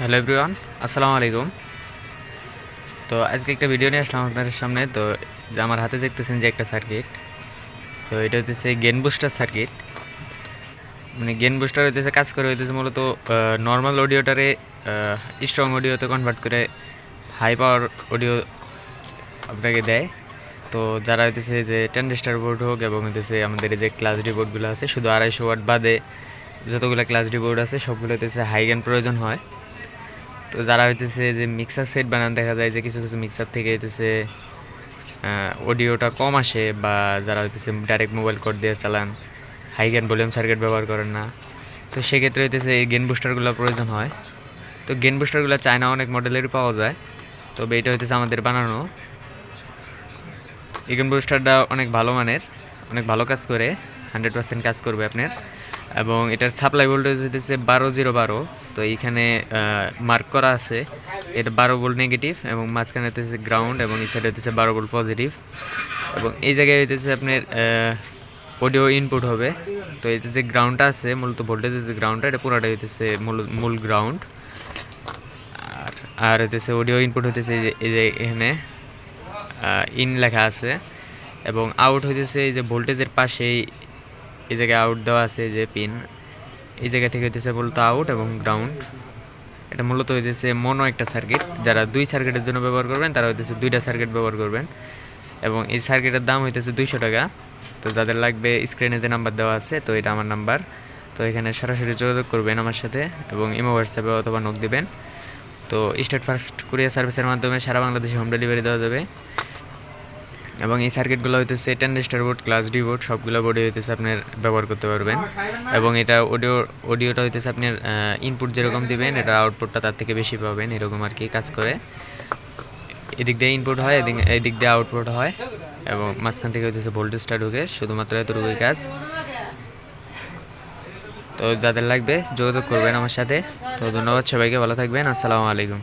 Hello everyone, আসসালামু আলাইকুম। তো আজকে একটা ভিডিও নিয়ে আসলাম আপনাদের সামনে। তো আমার হাতে দেখতেছেন যে একটা সার্কিট তো এটা হইতেছে গেন বুস্টার সার্কিট মানে গেন বুস্টার হইতেছে, কাজ করে হইতেছে মূলত নর্মাল অডিওটারে স্ট্রং অডিওতে কনভার্ট করে হাই পাওয়ার অডিও আপনাকে দেয়। তো যারা হইতেছে যে টেন্ডেস্টার বোর্ড হোক এবং হইতেছে আমাদের যে ক্লাস ডি বোর্ডগুলো আছে, শুধু আড়াইশো ওয়াট বাদে যতগুলো ক্লাস ডি বোর্ড আছে, সবগুলো হইতেছে হাই গ্যান প্রয়োজন হয়। তো যারা হইতেছে যে মিক্সার সেট বানান দেখা যায় যে কিছু কিছু মিক্সার থেকে হইতেছে অডিওটা কম আসে বা যারা হইতেছে ডাইরেক্ট মোবাইল কোড দিয়ে চালান হাই গ্যান ভলিউম সার্কিট ব্যবহার করেন না। তো সেক্ষেত্রে হইতেছে এই গেন বুস্টারগুলো প্রয়োজন হয়। তো গেন বুস্টারগুলো চায়না অনেক মডেলেরই পাওয়া যায়। তবে এটা হইতেছে আমাদের বানানো। এই গেন বুস্টারটা অনেক ভালো মানের, অনেক ভালো কাজ করে। হান্ড্রেড পার্সেন্ট কাজ করবে আপনার। এবং এটার সাপ্লাই ভোল্টেজ হইতেছে বারো জিরো বারো। তো এইখানে মার্ক করা আছে। এটা বারো ভোল্ট নেগেটিভ এবং মাঝখানে হইতেছে গ্রাউন্ড এবং এই সাইডে হইতেছে বারো ভোল্ট পজিটিভ এবং এই জায়গায় হইতেছে আপনার অডিও ইনপুট হবে। তো এতে যে গ্রাউন্ডটা আছে, মূলত ভোল্টেজের যে গ্রাউন্ডটা এটা পুরোটা হইতেছে মূল মূল গ্রাউন্ড আর আর হইতেছে অডিও ইনপুট হইতেছে এই যে এখানে ইন লেখা আছে। এবং আউট হইতেছে এই যে ভোল্টেজের পাশেই এই জায়গায় আউট দেওয়া আছে যে পিন এই জায়গা থেকে হইতেছে মূলত আউট এবং গ্রাউন্ড এটা মূলত হইতেছে মনো একটা সার্কিট যারা দুই সার্কিটের জন্য ব্যবহার করবেন, তারা হইতেছে দুইটা সার্কিট ব্যবহার করবেন। এবং এই সার্কিটের দাম হইতেছে দুইশো টাকা। তো যাদের লাগবে স্ক্রিনে যে নাম্বার দেওয়া আছে, তো এটা আমার নাম্বার তো এখানে সরাসরি যোগাযোগ করবেন আমার সাথে এবং ইমো হোয়াটসঅ্যাপে অথবা নক দিবেন। তো স্টেট ফার্স্ট কুরিয়ার সার্ভিসের মাধ্যমে সারা বাংলাদেশে হোম ডেলিভারি দেওয়া যাবে। এবং এই সার্কিটগুলো হইতেছে star board class D board সবগুলো বোর্ডে হইতেছে আপনার ব্যবহার করতে পারবেন। এবং এটা অডিও অডিওটা হইতেছে আপনার ইনপুট যেরকম দিবেন, এটা আউটপুটটা তার থেকে বেশি পাবেন, এরকম আর কি কাজ করে। এদিক দিয়ে ইনপুট হয়, এদিক এদিক দিয়ে আউটপুট হয়, এবং মাঝখান থেকে হইতেছে ভোল্টেজটা ঢুকে, শুধুমাত্র এতটুকুই কাজ। তো যাদের লাগবে যোগাযোগ করবেন আমার সাথে। তো ধন্যবাদ সবাইকে, ভালো থাকবেন, আসসালামু আলাইকুম।